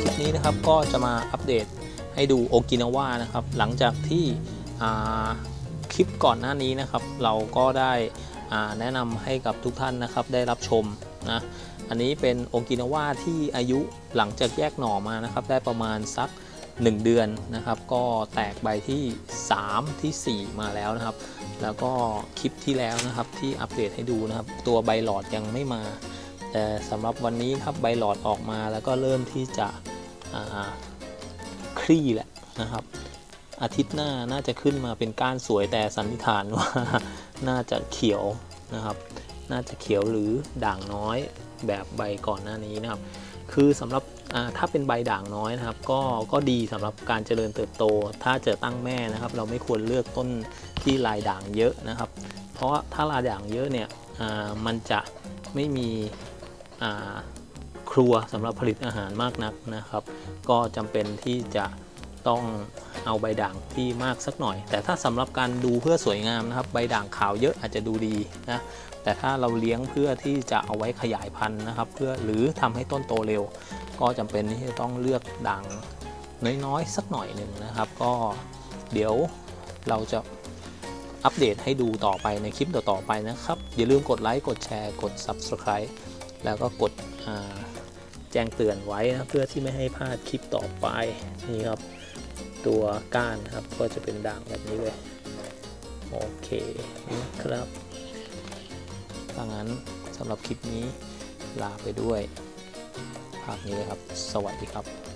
คลิปนี้นะครับก็จะมาอัปเดตให้ดูโอกินาวานะครับหลังจากที่คลิปก่อนหน้านี้นะครับ เราก็ได้แนะนำให้กับทุกท่านนะครับได้รับชมนะอันนี้เป็นโอกินาวาที่อายุหลังจากแยกหน่อมานะครับได้ประมาณสัก 1 เดือนนะครับ ก็แตกใบที่ 3 ทีสี่4 มาแล้วนะครับ แล้วก็คลิปที่แล้วนะครับที่อัปเดตให้ดูนะครับ ตัวใบหลอดยังไม่มา แต่สำหรับวันนี้ครับใบหลอดออกมาแล้วก็เริ่มที่จะคลี่แหละนะครับ อาทิตย์หน้าน่าจะขึ้นมาเป็นก้านสวยแต่สันนิษฐานว่าน่าจะเขียวนะครับ น่าจะเขียวหรือด่างน้อยแบบใบก่อนหน้านี้นะครับ คือสำหรับถ้าเป็นใบด่างน้อยนะครับ ก็ก็ดีสำหรับการเจริญเติบโต ถ้าเจอตั้งแม่นะครับ เราไม่ควรเลือกต้นที่ลายด่างเยอะนะครับ เพราะถ้าลายด่างเยอะเนี่ยมันจะไม่มี ครัวสำหรับผลิตอาหารมากนักนะครับ ก็จำเป็นที่จะต้องเอาใบด่างที่มากสักหน่อย แต่ถ้าสำหรับการดูเพื่อสวยงามนะครับ ใบด่างขาวเยอะอาจจะดูดีนะแต่ถ้าเราเลี้ยงเพื่อที่จะเอาไว้ขยายพันธุ์นะครับ เพื่อหรือทำให้ต้นโตเร็ว ก็จำเป็นที่จะต้องเลือกด่างน้อยๆสักหน่อยหนึ่งนะครับ ก็เดี๋ยวเราจะอัปเดตให้ดูต่อไปในคลิปต่อๆไปนะครับ อย่าลืมกดไลค์กดแชร์กด Subscribe แล้วก็กดแจ้งเตือนไว้นะเพื่อที่ไม่ให้พลาดคลิปต่อไปนี่ครับตัวก้านครับก็จะเป็นด่างแบบนี้เลยโอเคนะครับถ้างั้นสำหรับคลิปนี้ลาไปด้วยภาพนี้เลยครับ สวัสดีครับ